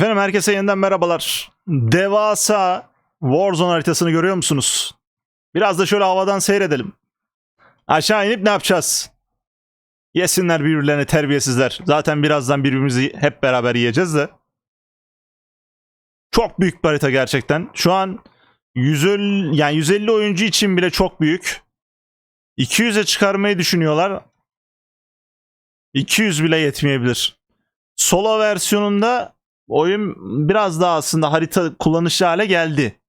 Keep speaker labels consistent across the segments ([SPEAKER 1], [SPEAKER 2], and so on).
[SPEAKER 1] Efendim herkese yeniden merhabalar. Devasa Warzone haritasını görüyor musunuz? Biraz da şöyle havadan seyredelim. Aşağı inip ne yapacağız? Yesinler birbirlerini terbiyesizler. Zaten birazdan birbirimizi hep beraber yiyeceğiz de. Çok büyük bir harita gerçekten. Şu an 150, yani 150 oyuncu için bile çok büyük. 200'e çıkarmayı düşünüyorlar. 200 bile yetmeyebilir. Solo versiyonunda oyun biraz daha aslında harita kullanışlı hale geldi.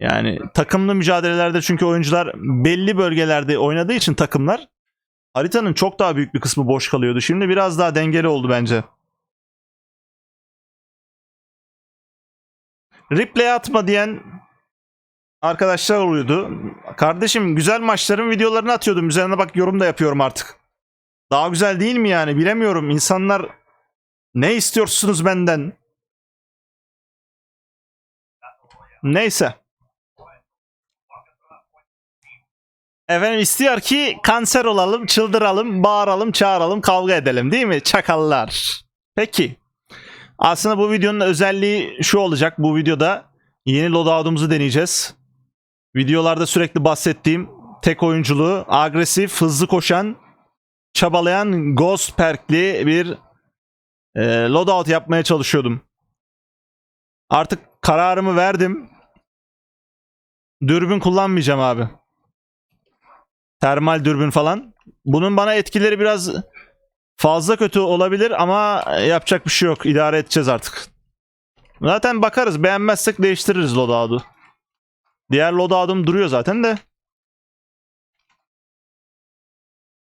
[SPEAKER 1] Yani takımlı mücadelelerde çünkü oyuncular belli bölgelerde oynadığı için takımlar haritanın çok daha büyük bir kısmı boş kalıyordu. Şimdi biraz daha dengeli oldu bence. Replay atma diyen arkadaşlar oluyordu. Kardeşim güzel maçların videolarını atıyordum. Üzerine bak yorum da yapıyorum artık. Daha güzel değil mi yani? Bilemiyorum. İnsanlar ne istiyorsunuz benden? Neyse. Efendim istiyor ki kanser olalım, çıldıralım, bağıralım, çağıralım, kavga edelim değil mi? Çakallar. Peki. Aslında bu videonun özelliği şu olacak. Bu videoda yeni loadout'umuzu deneyeceğiz. Videolarda sürekli bahsettiğim tek oyunculuğu, agresif, hızlı koşan, çabalayan Ghost Perk'li bir e, loadout yapmaya çalışıyordum. Artık kararımı verdim. Dürbün kullanmayacağım abi. Termal dürbün falan. Bunun bana etkileri biraz fazla kötü olabilir ama yapacak bir şey yok. İdare edeceğiz artık. Zaten bakarız. Beğenmezsek değiştiririz loadout'u. Diğer loadout'um duruyor zaten de.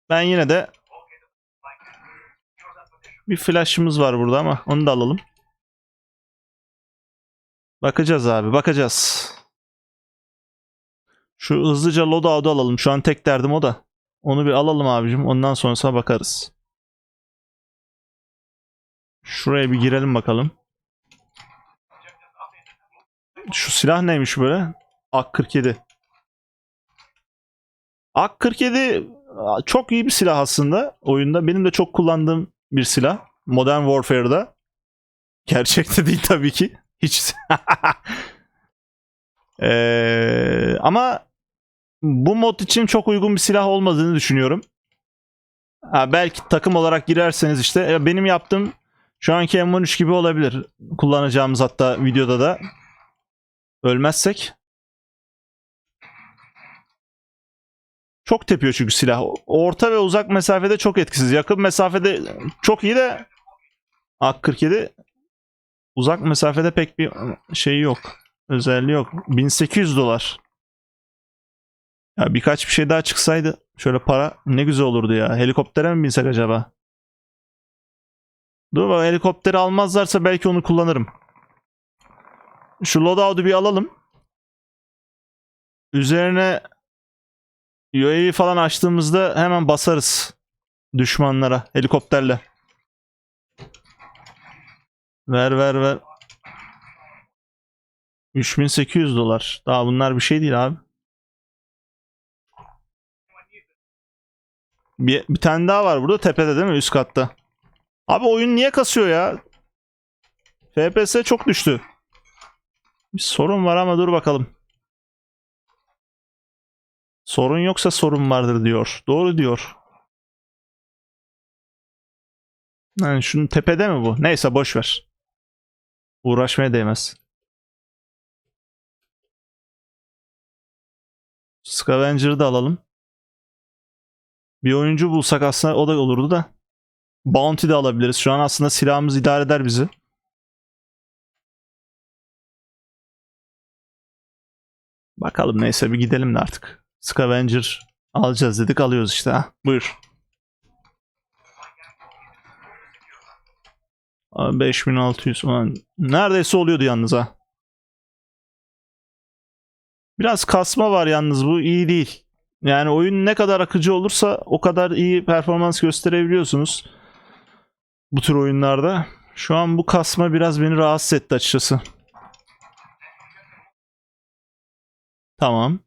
[SPEAKER 1] Ben yine de bir flash'ımız var burada ama onu da alalım. Bakacağız abi bakacağız. Şu hızlıca loadout'u alalım. Şu an tek derdim o da. Onu bir alalım abicim. Ondan sonrasına bakarız. Şuraya bir girelim bakalım. Şu silah neymiş böyle? AK-47. AK-47 çok iyi bir silah aslında oyunda. Benim de çok kullandığım bir silah. Modern Warfare'da. Gerçekte değil tabii ki. Hiç. Ee, ama bu mod için çok uygun bir silah olmadığını düşünüyorum. Ha, belki takım olarak girerseniz işte ya benim yaptığım şu anki M13 gibi olabilir. Kullanacağımız hatta videoda da ölmezsek. Çok tepiyor çünkü silah. Orta ve uzak mesafede çok etkisiz. Yakın mesafede çok iyi de AK-47 uzak mesafede pek bir şey yok. Özelliği yok. 1800 dolar. Ya birkaç bir şey daha çıksaydı şöyle para ne güzel olurdu ya. Helikoptere mi binsek acaba? Dur bak helikopteri almazlarsa belki onu kullanırım. Şu loadout'u bir alalım. Üzerine UAV falan açtığımızda hemen basarız düşmanlara helikopterle. Ver ver ver. 3800 dolar. Daha bunlar bir şey değil abi. Bir, bir tane daha var burada tepede değil mi? Üst katta. Abi oyun niye kasıyor ya? FPS çok düştü. Bir sorun var ama dur bakalım. Sorun yoksa sorun vardır diyor. Doğru diyor. Yani şunun tepede mi bu? Neyse boş ver. Uğraşmaya değmez. Scavenger'ı da alalım. Bir oyuncu bulsak aslında o da olurdu da. Bounty de alabiliriz. Şu an aslında silahımız idare eder bizi. Bakalım neyse bir gidelim de artık. Scavenger alacağız dedik alıyoruz işte. Ha, buyur. Abi 5600 falan. Neredeyse oluyordu yalnız ha. Biraz kasma var yalnız bu iyi değil. Yani oyun ne kadar akıcı olursa o kadar iyi performans gösterebiliyorsunuz. Bu tür oyunlarda. Şu an bu kasma biraz beni rahatsız etti açıkçası. Tamam.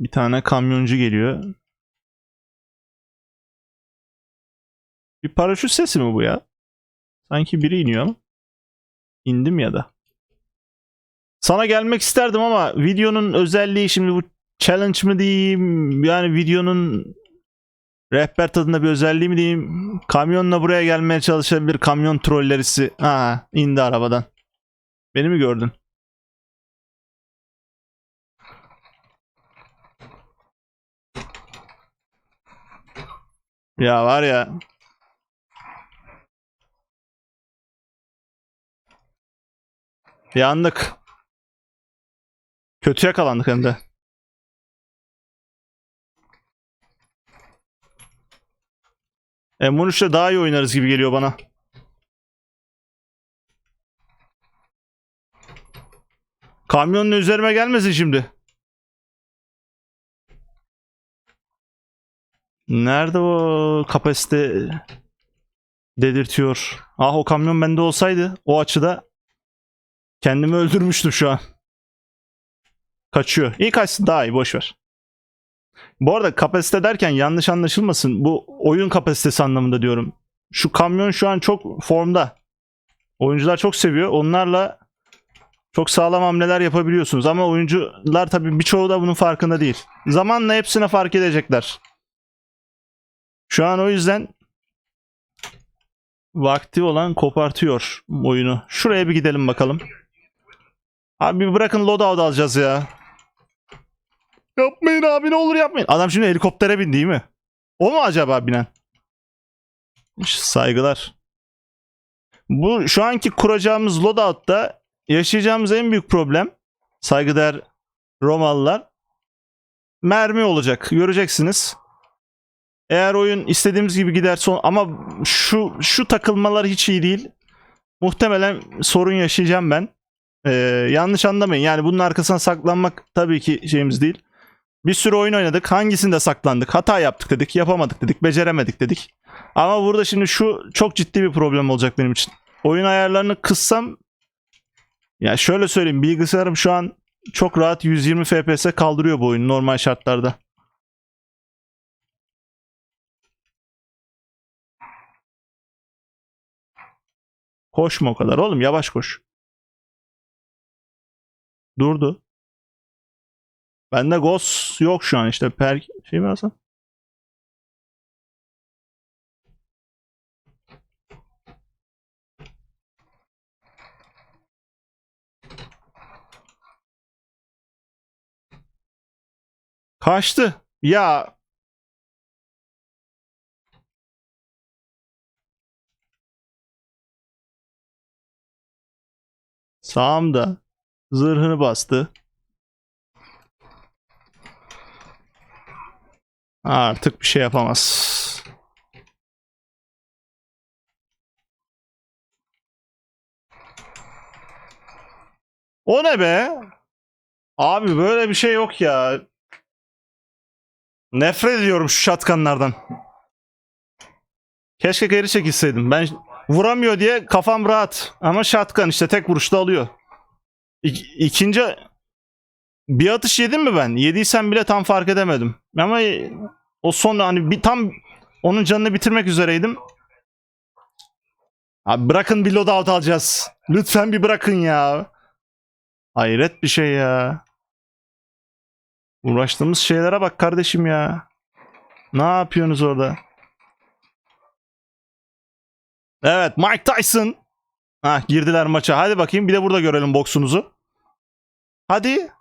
[SPEAKER 1] Bir tane kamyoncu geliyor. Bir paraşüt sesi mi bu ya? Sanki biri iniyor. İndim ya da. Sana gelmek isterdim ama videonun özelliği şimdi bu challenge mı diyeyim yani videonun rehber tadında bir özelliği mi diyeyim kamyonla buraya gelmeye çalışan bir kamyon trollerisi ha indi arabadan beni mi gördün ya var ya yandık kötü yakalandık hem de M13'te daha iyi oynarız gibi geliyor bana. Kamyonla üzerime gelmesin şimdi. Nerede o kapasite dedirtiyor. Ah o kamyon bende olsaydı o açıda kendimi öldürmüştüm şu an. Kaçıyor. İyi kaçsın daha iyi boş ver. Bu arada kapasite derken yanlış anlaşılmasın. Bu oyun kapasitesi anlamında diyorum. Şu kamyon şu an çok formda. Oyuncular çok seviyor. Onlarla çok sağlam hamleler yapabiliyorsunuz. Ama oyuncular tabii birçoğu da bunun farkında değil. Zamanla hepsine fark edecekler. Şu an o yüzden vakti olan kopartıyor oyunu. Şuraya bir gidelim bakalım. Abi bir bırakın loadout alacağız ya. Yapmayın abi ne olur yapmayın. Adam şimdi helikoptere bindi değil mi? O mu acaba binen? Saygılar. Bu şu anki kuracağımız loadout'ta yaşayacağımız en büyük problem saygıdeğer Romalılar mermi olacak. Göreceksiniz. Eğer oyun istediğimiz gibi giderse ama şu şu takılmalar hiç iyi değil. Muhtemelen sorun yaşayacağım ben. Ee, yanlış anlamayın. Yani bunun arkasına saklanmak tabii ki şeyimiz değil. Bir sürü oyun oynadık. Hangisinde saklandık? Hata yaptık dedik. Yapamadık dedik. Beceremedik dedik. Ama burada şimdi şu çok ciddi bir problem olacak benim için. Oyun ayarlarını kıssam ya şöyle söyleyeyim. Bilgisayarım şu an çok rahat 120 FPS kaldırıyor bu oyunu normal şartlarda. Koşma o kadar oğlum yavaş koş. Durdu. Bende Ghost yok şu an işte. Per şey mi alsam? Kaçtı. Ya sağımda zırhını bastı. Artık bir şey yapamaz. O ne be? Abi böyle bir şey yok ya. Nefret ediyorum şu şatkanlardan. Keşke geri çekilseydim. Ben vuramıyor diye kafam rahat. Ama şatkan işte tek vuruşta alıyor. İk- ikinci bir atış yedim mi ben? Yediysem bile tam fark edemedim. Ama o son hani bir tam onun canını bitirmek üzereydim. Abi bırakın bir loadout alacağız. Lütfen bir bırakın ya. Hayret bir şey ya. Uğraştığımız şeylere bak kardeşim ya. Ne yapıyorsunuz orada? Evet Mike Tyson. Ha girdiler maça. Hadi bakayım bir de burada görelim boksunuzu. Hadi.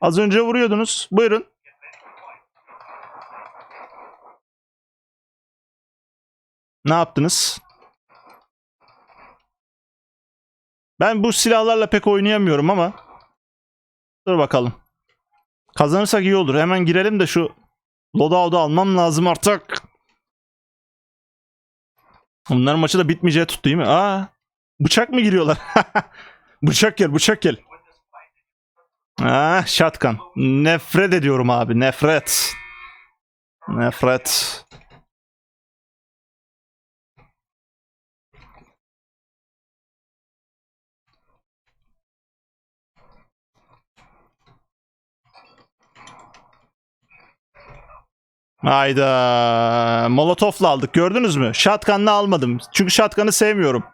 [SPEAKER 1] Az önce vuruyordunuz. Buyurun. Ne yaptınız? Ben bu silahlarla pek oynayamıyorum ama dur bakalım. Kazanırsak iyi olur. Hemen girelim de şu loadout'u almam lazım artık. Bunların maçı da bitmeyeceği tuttu değil mi? Aa, bıçak mı giriyorlar? bıçak gel, bıçak gel. Ah, shotgun. Nefret ediyorum abi, nefret. Nefret. Hayda. Molotov'la aldık gördünüz mü? Shotgun'la almadım. Çünkü shotgun'ı sevmiyorum.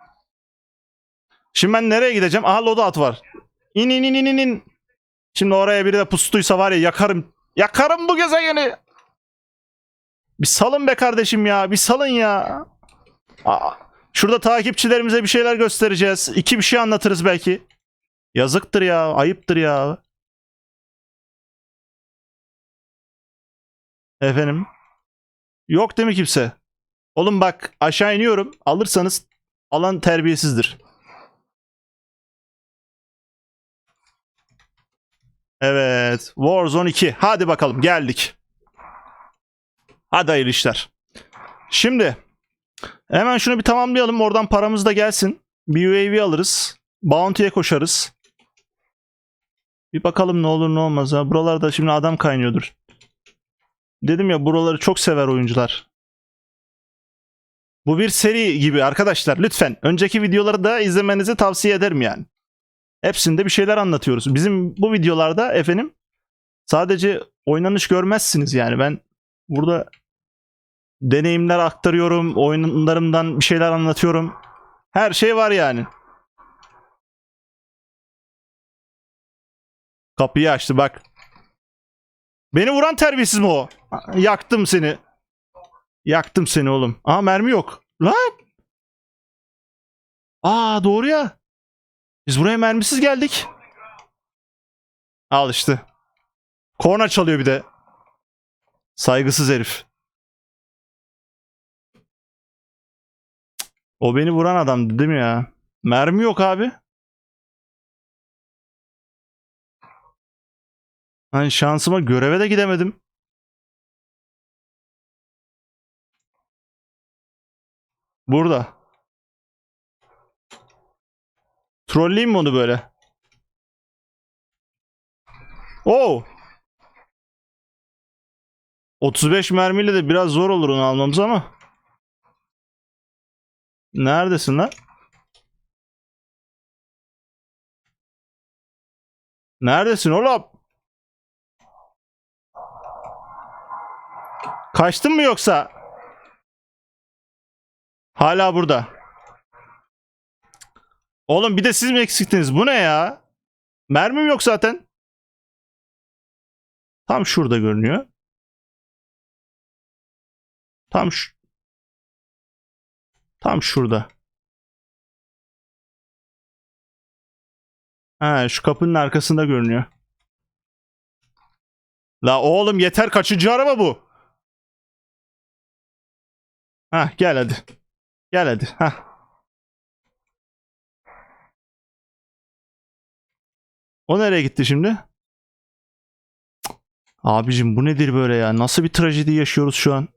[SPEAKER 1] Şimdi ben nereye gideceğim? Aha loadout var. İn in in in in. Şimdi oraya biri de pustuysa var ya yakarım. Yakarım bu gezegeni. Bir salın be kardeşim ya. Bir salın ya. Aa, şurada takipçilerimize bir şeyler göstereceğiz. İki bir şey anlatırız belki. Yazıktır ya. Ayıptır ya. Efendim. Yok değil mi kimse? Oğlum bak aşağı iniyorum. Alırsanız alan terbiyesizdir. Evet. Warzone 2. Hadi bakalım geldik. Hadi hayırlı işler. Şimdi hemen şunu bir tamamlayalım. Oradan paramız da gelsin. Bir UAV alırız. Bounty'ye koşarız. Bir bakalım ne olur ne olmaz. Ha. Buralarda şimdi adam kaynıyordur. Dedim ya buraları çok sever oyuncular. Bu bir seri gibi arkadaşlar. Lütfen önceki videoları da izlemenizi tavsiye ederim yani. Hepsinde bir şeyler anlatıyoruz. Bizim bu videolarda efendim sadece oynanış görmezsiniz yani. Ben burada deneyimler aktarıyorum, oyunlarımdan bir şeyler anlatıyorum. Her şey var yani. Kapıyı açtı bak. Beni vuran terbiyesiz mi o? Yaktım seni. Yaktım seni oğlum. Aa mermi yok. Lan. Aa doğru ya. Biz buraya mermisiz geldik. Al işte. Korna çalıyor bir de. Saygısız herif. O beni vuran adamdı değil mi ya? Mermi yok abi. Hani şansıma göreve de gidemedim. Burada. Trolleyeyim mi onu böyle? Oo. 35 mermiyle de biraz zor olur onu almamız ama. Neredesin lan? Neredesin oğlum? Kaçtın mı yoksa? Hala burada. Oğlum bir de siz mi eksiktiniz? Bu ne ya? Mermim yok zaten. Tam şurada görünüyor. Tam şu. Tam şurada. Ha, şu kapının arkasında görünüyor. La oğlum yeter kaçıncı araba bu? Ha gel hadi. Gel hadi. Ha. O nereye gitti şimdi? Abicim bu nedir böyle ya? Nasıl bir trajedi yaşıyoruz şu an?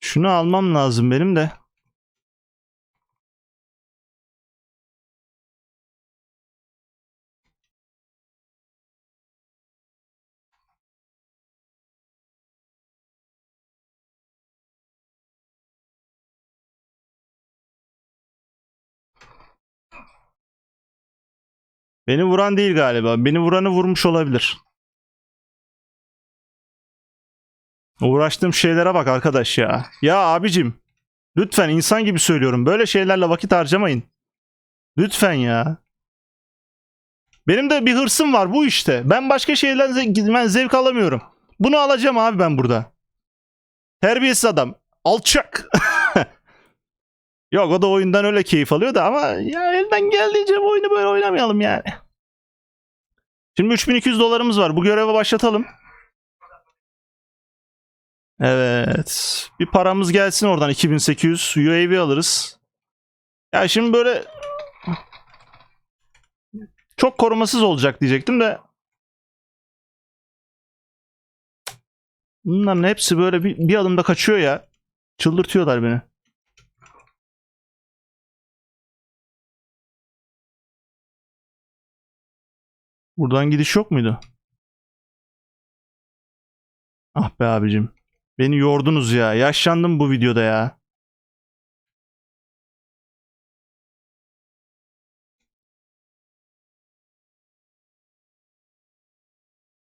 [SPEAKER 1] Şunu almam lazım benim de. Beni vuran değil galiba. Beni vuranı vurmuş olabilir. Uğraştığım şeylere bak arkadaş ya. Ya abicim. Lütfen insan gibi söylüyorum. Böyle şeylerle vakit harcamayın. Lütfen ya. Benim de bir hırsım var bu işte. Ben başka şeylerden ben zevk alamıyorum. Bunu alacağım abi ben burada. Terbiyesiz adam. Alçak. Yok o da oyundan öyle keyif alıyor da ama ya elden geldiğince bu oyunu böyle oynamayalım yani. Şimdi 3200 dolarımız var. Bu göreve başlatalım. Evet. Bir paramız gelsin oradan 2800 UAV alırız. Ya şimdi böyle çok korumasız olacak diyecektim de Bunların hepsi böyle bir, bir adımda kaçıyor ya. Çıldırtıyorlar beni. Buradan gidiş yok muydu? Ah be abicim. Beni yordunuz ya. Yaşlandım bu videoda ya.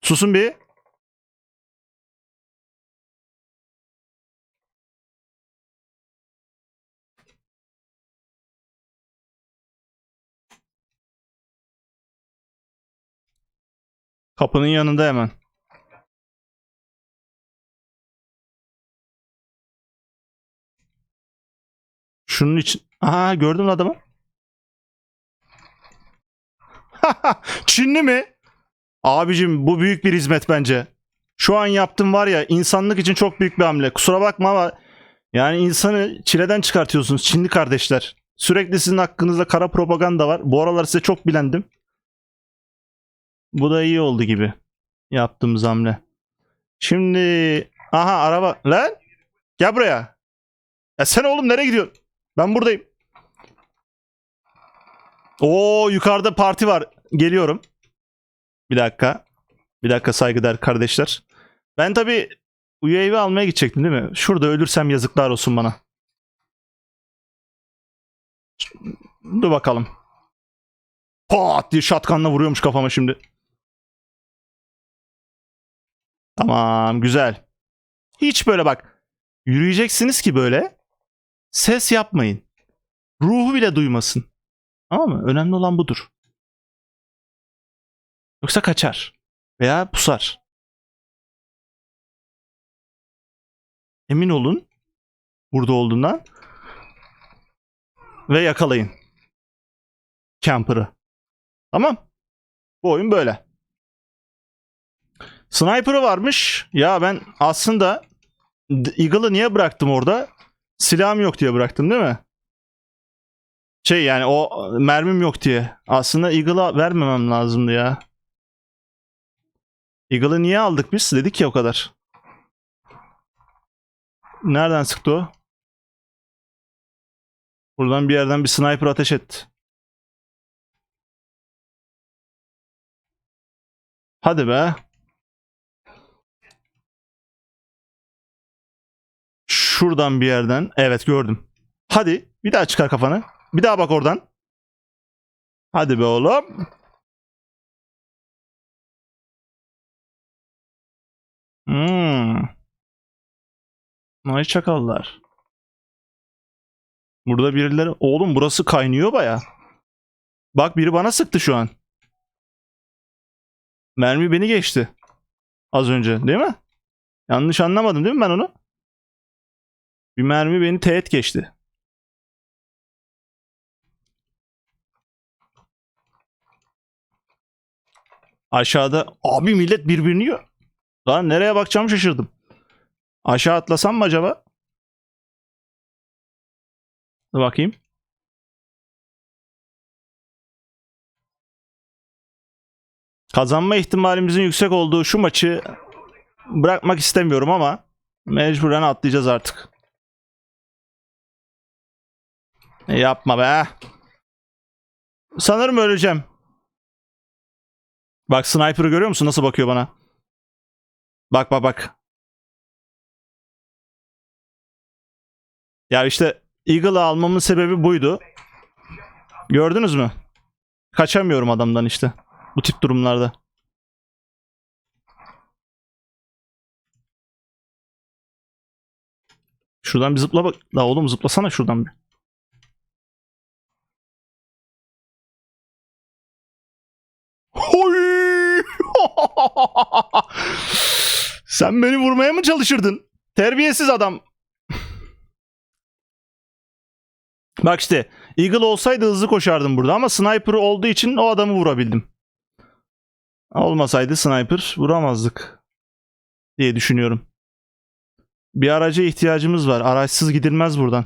[SPEAKER 1] Susun bir. Kapının yanında hemen. Şunun için... Aha gördün adamı? Çinli mi? Abicim bu büyük bir hizmet bence. Şu an yaptığım var ya insanlık için çok büyük bir hamle. Kusura bakma ama yani insanı çileden çıkartıyorsunuz Çinli kardeşler. Sürekli sizin hakkınızda kara propaganda var. Bu aralar size çok bilendim. Bu da iyi oldu gibi. Yaptığımız hamle. Şimdi aha araba lan gel buraya. Ya sen oğlum nereye gidiyorsun? Ben buradayım. Oo yukarıda parti var. Geliyorum. Bir dakika. Bir dakika saygıdeğer kardeşler. Ben tabi UAV almaya gidecektim değil mi? Şurada ölürsem yazıklar olsun bana. Dur bakalım. Pat diye şatkanla vuruyormuş kafama şimdi. Tamam güzel. Hiç böyle bak. Yürüyeceksiniz ki böyle. Ses yapmayın. Ruhu bile duymasın. Tamam mı? Önemli olan budur. Yoksa kaçar. Veya pusar. Emin olun. Burada olduğundan. Ve yakalayın. Camper'ı. Tamam. Bu oyun böyle. Sniper'ı varmış. Ya ben aslında Eagle'ı niye bıraktım orada? Silahım yok diye bıraktım değil mi? Şey yani o mermim yok diye. Aslında Eagle'a vermemem lazımdı ya. Eagle'ı niye aldık biz? Dedik ya o kadar. Nereden sıktı o? Buradan bir yerden bir sniper ateş etti. Hadi be. Şuradan bir yerden. Evet gördüm. Hadi bir daha çıkar kafanı. Bir daha bak oradan. Hadi be oğlum. Hmm. Ay çakallar. Burada birileri... Oğlum burası kaynıyor baya. Bak biri bana sıktı şu an. Mermi beni geçti. Az önce değil mi? Yanlış anlamadım değil mi ben onu? Bir mermi beni teğet geçti. Aşağıda abi millet birbirini yiyor. Lan nereye bakacağım şaşırdım. Aşağı atlasam mı acaba? Dur bakayım. Kazanma ihtimalimizin yüksek olduğu şu maçı bırakmak istemiyorum ama mecburen atlayacağız artık. Yapma be. Sanırım öleceğim. Bak sniper'ı görüyor musun nasıl bakıyor bana? Bak bak bak. Ya işte Eagle'ı almamın sebebi buydu. Gördünüz mü? Kaçamıyorum adamdan işte. Bu tip durumlarda. Şuradan bir zıpla bak. La oğlum zıplasana şuradan bir. Sen beni vurmaya mı çalışırdın? Terbiyesiz adam. Bak işte Eagle olsaydı hızlı koşardım burada ama sniper olduğu için o adamı vurabildim. Olmasaydı sniper vuramazdık diye düşünüyorum. Bir araca ihtiyacımız var. Araçsız gidilmez buradan.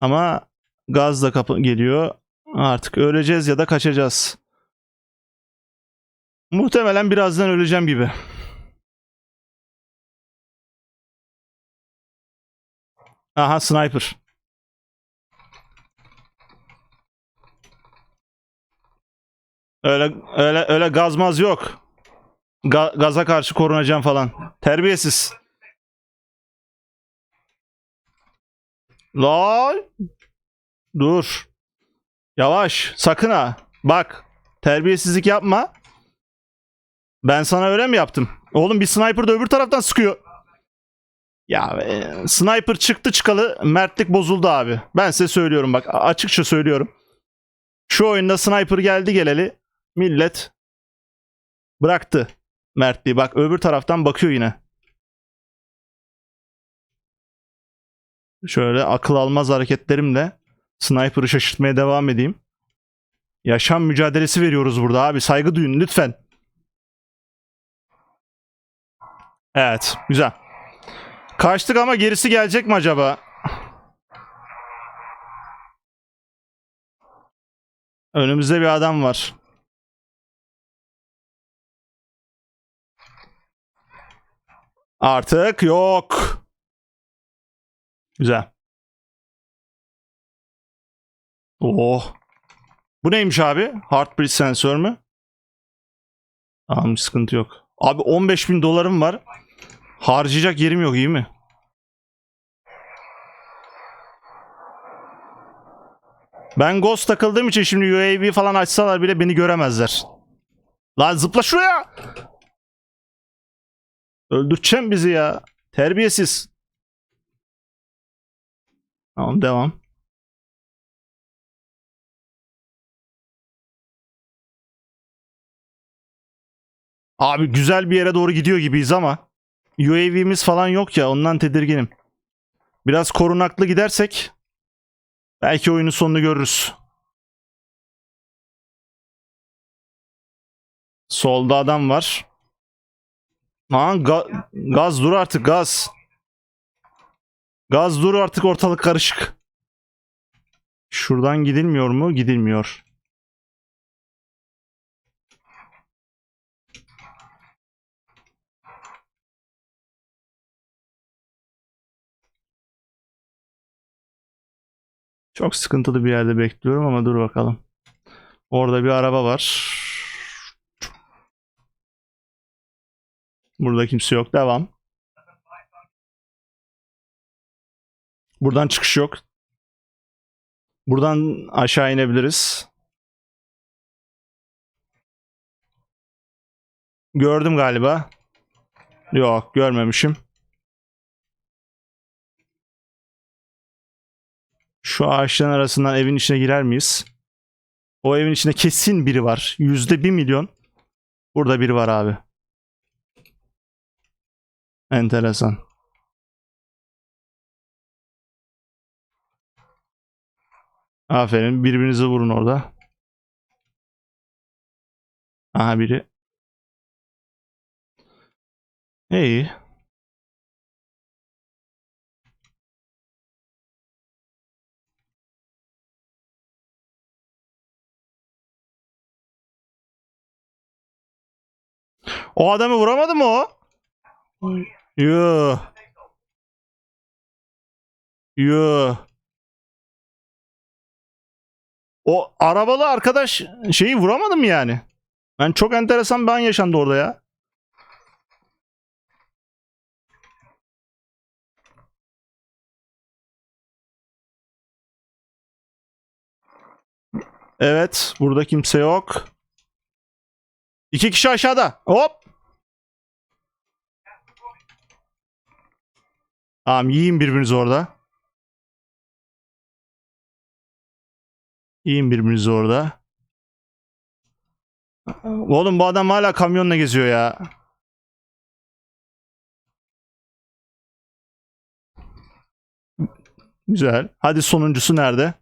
[SPEAKER 1] Ama gaz da kapı geliyor. Artık öleceğiz ya da kaçacağız. Muhtemelen birazdan öleceğim gibi. Aha sniper. Öyle öyle öyle gazmaz yok. Ga- gaza karşı korunacağım falan. Terbiyesiz. Lol. Dur. Yavaş. Sakın ha. Bak. Terbiyesizlik yapma. Ben sana öyle mi yaptım? Oğlum bir sniper da öbür taraftan sıkıyor. Ya e, sniper çıktı çıkalı mertlik bozuldu abi. Ben size söylüyorum bak açıkça söylüyorum. Şu oyunda sniper geldi geleli millet bıraktı mertliği. Bak öbür taraftan bakıyor yine. Şöyle akıl almaz hareketlerimle sniper'ı şaşırtmaya devam edeyim. Yaşam mücadelesi veriyoruz burada abi. Saygı duyun lütfen. Evet, güzel. Kaçtık ama gerisi gelecek mi acaba? Önümüzde bir adam var. Artık yok. Güzel. Oh. Bu neymiş abi? Heartbeat sensör mü? Tamam sıkıntı yok. Abi 15 bin dolarım var. Harcayacak yerim yok iyi mi? Ben Ghost takıldığım için şimdi UAV falan açsalar bile beni göremezler. Lan zıpla şuraya. Öldüreceğim bizi ya. Terbiyesiz. Tamam devam. Abi güzel bir yere doğru gidiyor gibiyiz ama UAV'miz falan yok ya ondan tedirginim. Biraz korunaklı gidersek belki oyunun sonunu görürüz. Solda adam var. Lan ga- gaz dur artık gaz. Gaz dur artık ortalık karışık. Şuradan gidilmiyor mu? Gidilmiyor. Çok sıkıntılı bir yerde bekliyorum ama dur bakalım. Orada bir araba var. Burada kimse yok. Devam. Buradan çıkış yok. Buradan aşağı inebiliriz. Gördüm galiba. Yok, görmemişim. Şu ağaçların arasından evin içine girer miyiz? O evin içinde kesin biri var. Yüzde bir milyon. Burada biri var abi. Enteresan. Aferin. Birbirinizi vurun orada. Aha biri. İyi. O adamı vuramadı mı o? Yuh. Yuh. O arabalı arkadaş şeyi vuramadı mı yani? Ben çok enteresan bir an yaşandı orada ya. Evet, burada kimse yok. İki kişi aşağıda. Hop. Tamam yiyin birbirinizi orada. Yiyin birbirinizi orada. Oğlum bu adam hala kamyonla geziyor ya. Güzel. Hadi sonuncusu nerede?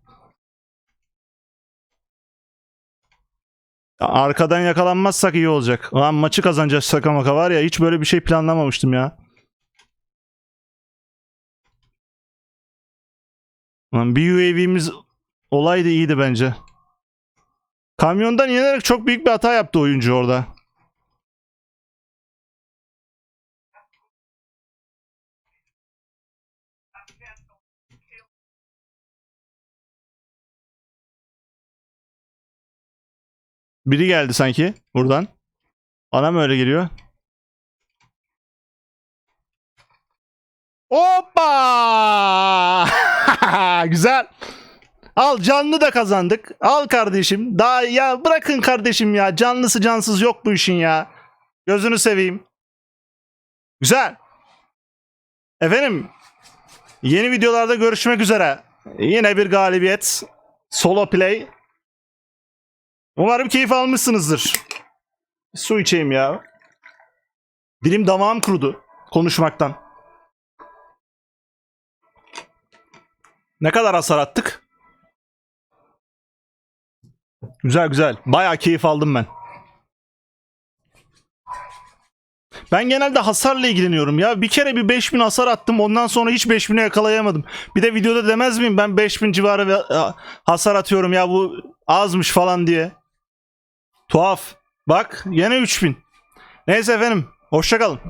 [SPEAKER 1] Arkadan yakalanmazsak iyi olacak. Lan maçı kazanacağız şaka maka var ya hiç böyle bir şey planlamamıştım ya. Lan bir UAV'miz olaydı iyiydi bence. Kamyondan inerek çok büyük bir hata yaptı oyuncu orada. Biri geldi sanki buradan. Bana mı öyle geliyor? Hoppa! Güzel. Al canlı da kazandık. Al kardeşim. Daha ya bırakın kardeşim ya. Canlısı cansız yok bu işin ya. Gözünü seveyim. Güzel. Efendim yeni videolarda görüşmek üzere. Yine bir galibiyet. Solo play. Umarım keyif almışsınızdır. Su içeyim ya. Dilim damağım kurudu konuşmaktan. Ne kadar hasar attık? Güzel güzel. Bayağı keyif aldım ben. Ben genelde hasarla ilgileniyorum ya. Bir kere bir 5000 hasar attım. Ondan sonra hiç 5000'e yakalayamadım. Bir de videoda demez miyim ben 5000 civarı hasar atıyorum ya bu azmış falan diye. Tuhaf. Bak yine 3000. Neyse efendim. Hoşçakalın.